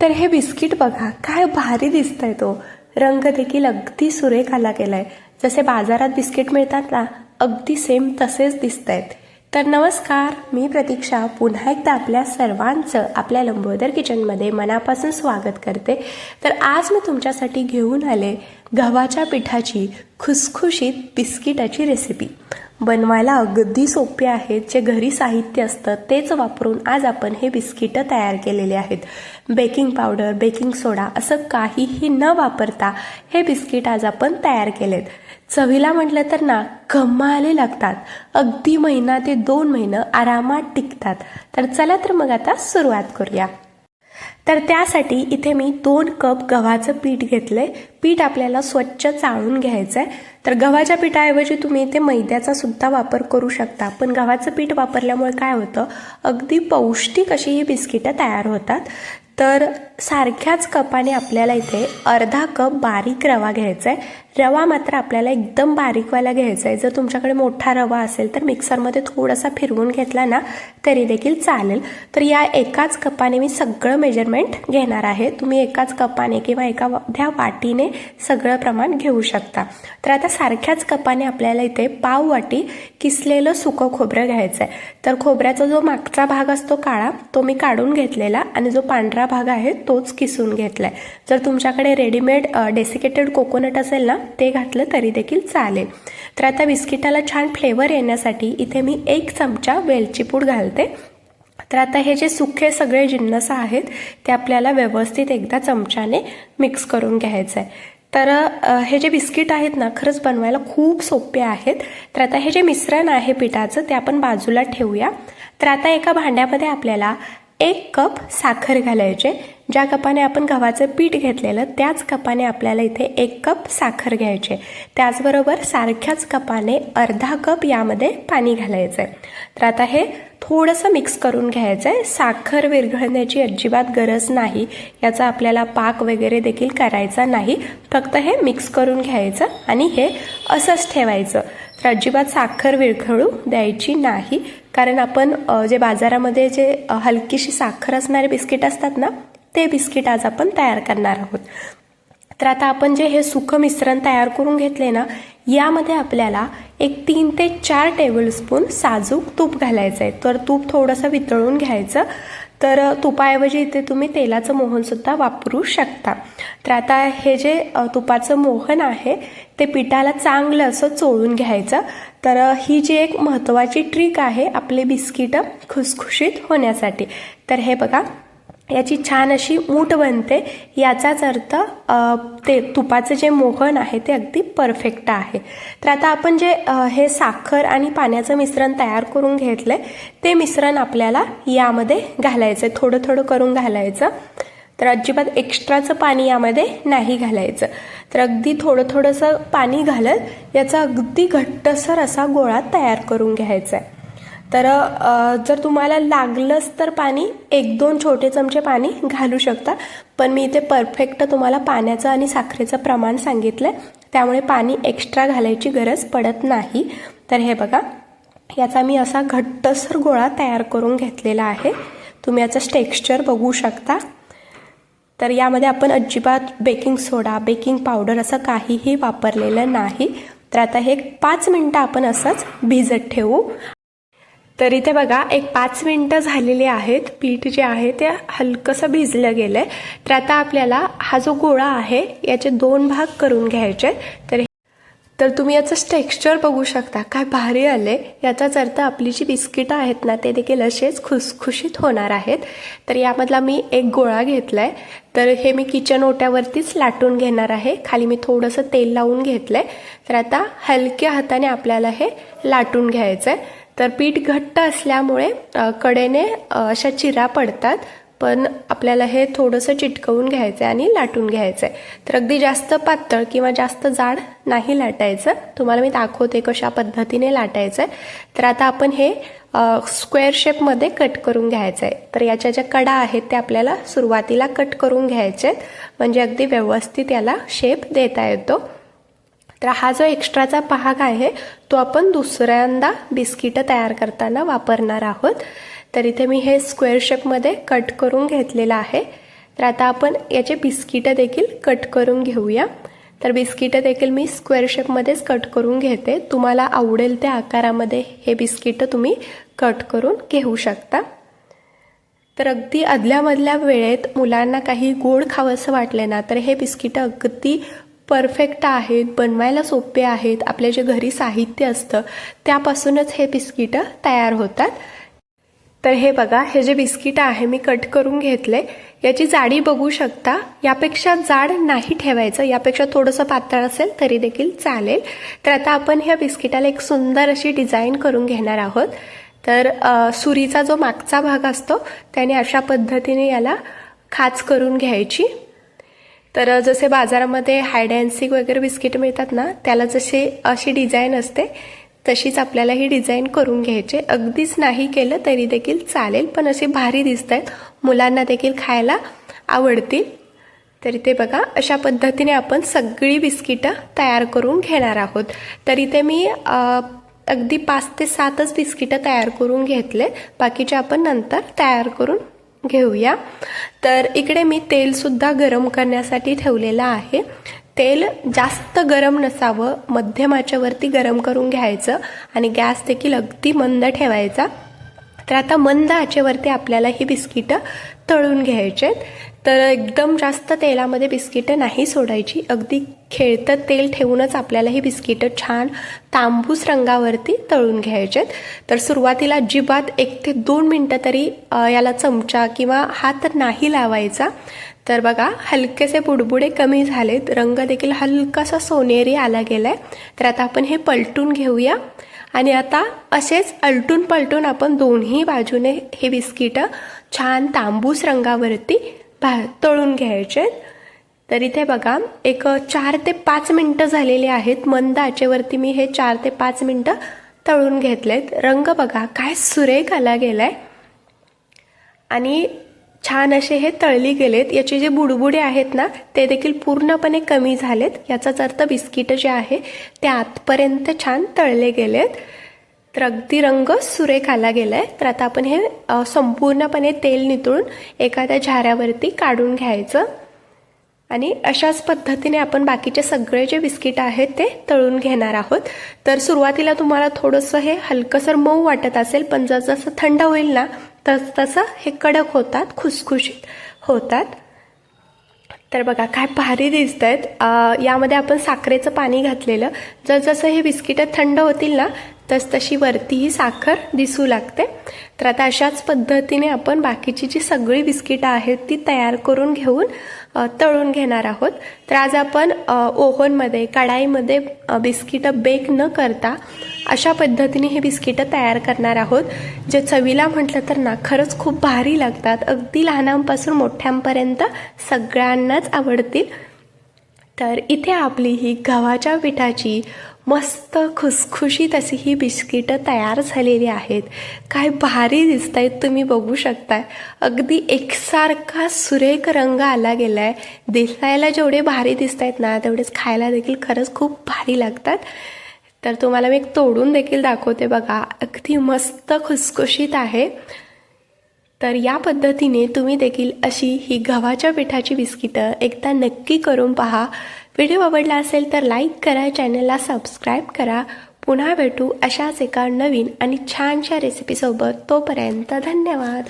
तर हे बिस्किट बघा काय भारी दिसतंय तो. रंग देखील अगदी सुरेख आला गेलाय जसे बाजारात बिस्किट मिळतात ना अगदी सेम तसेच दिसत आहेत तर नमस्कार मी प्रतीक्षा. पुन्हा एकदा आपल्या सर्वांचं आपल्या लंबोदर किचनमध्ये मनापासून स्वागत करते. तर आज मी तुमच्यासाठी घेऊन आले गव्हाच्या पिठाची खुसखुशीत बिस्किटाची रेसिपी बनवायला अगदी सोपे आहेत. जे घरी साहित्य असतं तेच वापरून आज आपण हे बिस्किटं तयार केलेले आहेत. बेकिंग पावडर बेकिंग सोडा असं काहीही न वापरता हे बिस्किट आज आपण तयार केलेत. चवीला म्हटलं तर ना कमाले लागतात. अगदी महिना ते दोन महिनं आरामात टिकतात. तर चला तर मग आता सुरुवात करूया. तर त्यासाठी इथे मी दोन कप गव्हाचं पीठ घेतलंय. पीठ आपल्याला स्वच्छ चाळून घ्यायचं आहे तर गव्हाच्या पिठाऐवजी तुम्ही इथे मैद्याचा सुद्धा वापर करू शकता. पण गव्हाचं पीठ वापरल्यामुळे काय होतं? अगदी पौष्टिक अशी ही बिस्किटं तयार होतात. तर सारख्याच कपाने आपल्याला इथे अर्धा कप बारीक रवा घ्यायचा आहे रवा मात्र आपल्याला एकदम बारीकवाला घ्यायचा आहे. जर तुमच्याकडे मोठा रवा असेल तर मिक्सरमध्ये थोडासा फिरवून घेतला ना तरी देखील चालेल. तर या एकाच कपाने मी सगळं मेजरमेंट घेणार आहे. तुम्ही एकाच कपाने किंवा एखाद्या वाटीने सगळं प्रमाण घेऊ शकता. तर आता सारख्याच कपाने आपल्याला इथे पाव वाटी किसलेलं सुकं खोबरं घ्यायचं आहे. तर खोबऱ्याचा जो मागचा भाग असतो काळा तो मी काढून घेतलेला आणि जो पांढरा भाग आहे तोच किसून घेतलाय. जर तुमच्याकडे रेडीमेड डेसिकेटेड कोकोनट असेल ना ते घातलं तरी देखील चालेल. तर आता बिस्किटाला छान फ्लेवर येण्यासाठी इथे मी एक चमचा वेलची पूड घालते. तर आता हे जे सुखे सगळे जिन्नस आहेत ते आपल्याला व्यवस्थित एकदा चमच्याने मिक्स करून घ्यायचं आहे तर हे जे बिस्किट आहेत ना खरंच बनवायला खूप सोपे आहेत. तर आता हे जे मिश्रण आहे पिठाचं ते आपण बाजूला ठेवूया. तर आता एका भांड्यामध्ये आपल्याला एक कप साखर घालायचे. ज्या कपाने आपण गव्हाचं पीठ घेतलेलं त्याच कपाने आपल्याला इथे एक कप साखर घ्यायचे. त्याचबरोबर सारख्याच कपाने अर्धा कप यामध्ये पाणी घालायचं आहे तर आता हे थोडंसं मिक्स करून घ्यायचं आहे साखर विरघळण्याची अजिबात गरज नाही. याचा आपल्याला पाक वगैरे देखील करायचा नाही. फक्त हे मिक्स करून घ्यायचं आणि हे असंच ठेवायचं. तर अजिबात साखर विरघळू द्यायची नाही. कारण आपण जे बाजारामध्ये जे हलकीशी साखर असणारे बिस्किट असतात ना ते बिस्किट आज आपण तयार करणार आहोत. तर आता आपण जे हे सुखं मिश्रण तयार करून घेतले ना यामध्ये आपल्याला एक तीन ते चार टेबलस्पून साजूक तूप घालायचं आहे तर तूप थोडंसं वितळून घ्यायचं तर तुपाऐवजी इथे तुम्ही तेलाचं मोहनसुद्धा वापरू शकता. तर आता हे जे तुपाचं मोहन आहे ते पिठाला चांगलं असं चोळून घ्यायचं. तर ही जी एक महत्त्वाची ट्रिक आहे आपले बिस्किटं खुसखुशीत होण्यासाठी. तर हे बघा याची छान अशी मूठ बनते. याचाच अर्थ ते तुपाचं जे मोहन आहे ते अगदी परफेक्ट आहे. तर आता आपण जे हे साखर आणि पाण्याचं मिश्रण तयार करून घेतलं आहे ते मिश्रण आपल्याला यामध्ये घालायचं आहे थोडं थोडं करून घालायचं. तर अजिबात एक्स्ट्राचं पाणी यामध्ये नाही घालायचं. तर अगदी थोडं थोडंसं पाणी घालत याचा अगदी घट्टसर असा गोळा तयार करून घ्यायचा आहे तर जर तुम्हाला लागलंच तर पाणी एक दोन छोटे चमचे पाणी घालू शकता. पण मी इथे परफेक्ट तुम्हाला पाण्याचं आणि साखरेचं प्रमाण सांगितलं त्यामुळे पाणी एक्स्ट्रा घालायची गरज पडत नाही. तर हे बघा याचा मी असा घट्टसर गोळा तयार करून घेतलेला आहे. तुम्ही याचं टेक्स्चर बघू शकता. तर यामध्ये आपण अजिबात बेकिंग सोडा बेकिंग पावडर असं काहीही वापरलेलं नाही. तर आता हे पाच मिनटं आपण असंच भिजत ठेवू. तर इथे बघा एक पाच मिनटं झालेली आहेत. पीठ जे आहे ते हलकंसं भिजलं गेलं आहे तर आता आपल्याला हा जो गोळा आहे याचे दोन भाग करून घ्यायचे तर तर तुम्ही याचं टेक्स्चर बघू शकता. काय भारी आले याचाच अर्थ आपली जी बिस्किटं आहेत ना ते देखील असेच खुसखुशीत होणार आहेत. तर यामधला मी एक गोळा घेतला आहे तर हे मी किचन ओट्यावरतीच लाटून घेणार आहे. खाली मी थोडंसं तेल लावून घेतलं आहे तर आता हलक्या हाताने आपल्याला हे लाटून घ्यायचं आहे तर पीठ घट्ट असल्यामुळे कडेने अशा चिरा पडतात पण आपल्याला हे थोडंसं चिटकवून घ्यायचं आहे आणि लाटून घ्यायचं आहे तर अगदी जास्त पातळ किंवा जास्त जाड नाही लाटायचं. तुम्हाला मी दाखवते कशा पद्धतीने लाटायचं आहे तर आता आपण हे स्क्वेअर शेपमध्ये कट करून घ्यायचं आहे तर याच्या ज्या कडा आहेत त्या आपल्याला सुरुवातीला कट करून घ्यायचे आहेत म्हणजे अगदी व्यवस्थित याला शेप देता येतो. तर हा जो एक्स्ट्राचा भाग आहे तो आपण दुसऱ्यांदा बिस्किटं तयार करताना वापरणार आहोत. तर इथे मी हे स्क्वेअर शेपमध्ये कट करून घेतलेलं आहे. तर आता आपण याचे बिस्किटं देखील कट करून घेऊया. तर बिस्किटं देखील मी स्क्वेअर शेपमध्येच कट करून घेते. तुम्हाला आवडेल त्या आकारामध्ये हे बिस्किटं तुम्ही कट करून घेऊ शकता. तर अगदी आदल्यामधल्या वेळेत मुलांना काही गोड खावंसं वाटले ना तर हे बिस्किटं अगदी परफेक्ट आहेत बनवायला सोपे आहेत आपल्या जे घरी साहित्य असतं त्यापासूनच हे बिस्किटं तयार होतात. तर हे बघा हे जे बिस्किट आहे मी कट करून घेतले. याची जाडी बघू शकता. यापेक्षा जाड नाही ठेवायचं. यापेक्षा थोडंसं पातळ असेल तरी देखील चालेल. तर आता आपण ह्या बिस्किटाला एक सुंदर अशी डिझाईन करून घेणार आहोत. तर सुरीचा जो मागचा भाग असतो त्याने अशा पद्धतीने याला खाच करून घ्यायची. तर जसे बाजारामध्ये हायडॅन्सिक वगैरे बिस्किट मिळतात ना त्याला जसे अशी डिझाईन असते तशीच आपल्याला ही डिझाईन करून घ्यायचे. अगदीच नाही केलं तरी देखील चालेल पण असे भारी दिसत आहेत मुलांना देखील खायला आवडतील. तर इथे बघा अशा पद्धतीने आपण सगळी बिस्किटं तयार करून घेणार आहोत. तर इथे मी अगदी पाच ते सातच बिस्किटं तयार करून घेतले. बाकीचे आपण नंतर तयार करून घेऊया. तर इकडे मी तेलसुद्धा गरम करण्यासाठी ठेवलेलं आहे. तेल जास्त गरम नसावं मध्यम वरती गरम करून घ्यायचं आणि गॅस देखील अगदी मंद ठेवायचा. तर आता मंद आचेवरती आपल्याला ही बिस्किटं तळून घ्यायचे आहेत तर एकदम जास्त तेलामध्ये बिस्किटं नाही सोडायची. अगदी खेळतं तेल ठेवूनच आपल्याला ही बिस्किटं छान तांबूस रंगावरती तळून घ्यायचे तर सुरुवातीला अजिबात एक ते दोन मिनटं तरी याला चमचा किंवा हात नाही लावायचा. तर बघा हलकेसे बुडबुडे कमी झालेत. रंग देखील हलकासा सोनेरी आला गेलाय. तर आता आपण हे पलटून घेऊया. आणि आता असेच अलटून पलटून आपण दोन्ही बाजूने हे बिस्किटं छान तांबूस रंगावरती भा तळून घ्यायचे. तर इथे बघा एक चार ते पाच मिनटं झालेली आहेत. मंद आचेवरती मी हे चार ते पाच मिनटं तळून घेतलेत. रंग बघा काय सुरेख आला गेलाय. आणि छान असे हे तळली गेलेत. याचे जे बुडबुडे आहेत ना ते देखील पूर्णपणे कमी झालेत. याचाच अर्थ बिस्किट जे आहे ते आतपर्यंत छान तळले गेलेत. तर अगदी रंग सुरेख आला गेलाय. तर आता आपण हे संपूर्णपणे तेल नितळून एखाद्या झाऱ्यावरती काढून घ्यायचं. आणि अशाच पद्धतीने आपण बाकीचे सगळे जे बिस्किट आहेत ते तळून घेणार आहोत. तर सुरुवातीला तुम्हाला थोडंसं हे हलकंसर मऊ वाटत असेल पण जसं थंड होईल ना तस तसं हे कडक होतात खुसखुशीत होतात. तर बघा काय भारी दिसत आहेत यामध्ये आपण साखरेचं पाणी घातलेलं. जसजसं हे बिस्किटं थंड होतील ना तसतशी वरतीही वरती ही साखर दिसू लागते. तर आता अशाच पद्धतीने आपण बाकीची जी सगळी बिस्किटं आहेत ती तयार करून घेऊन तळून घेणार आहोत. तर आज आपण ओव्हनमध्ये कढाईमध्ये बिस्किटं बेक न करता अशा पद्धतीने हे बिस्किटं तयार करणार आहोत. जे चवीला म्हटलं तर ना खरंच खूप भारी लागतात. अगदी लहानांपासून मोठ्यांपर्यंत सगळ्यांनाच आवडतील. तर इथे आपली ही गव्हाच्या पिठाची मस्त खुसखुशीत अशी ही बिस्किटं तयार झालेली आहेत. काय भारी दिसत आहेत तुम्ही बघू शकताय. अगदी एकसारखा सुरेख रंग आला गेला आहे दिसायला जेवढे भारी दिसत आहेत ना तेवढेच खायला देखील खरंच खूप भारी लागतात. तर तुम्हाला मी एक तोडून देखील दाखवते बघा. अगदी मस्त खुसखुशीत आहे. तर या पद्धतीने तुम्ही देखील अशी ही गव्हाच्या पिठाची बिस्किटं एकदा नक्की करून पहा. व्हिडिओ आवडला असेल तर लाईक करा चॅनलला सबस्क्राईब करा. पुन्हा भेटू अशाच एका नवीन आणि छानशा रेसिपीसोबत तोपर्यंत धन्यवाद.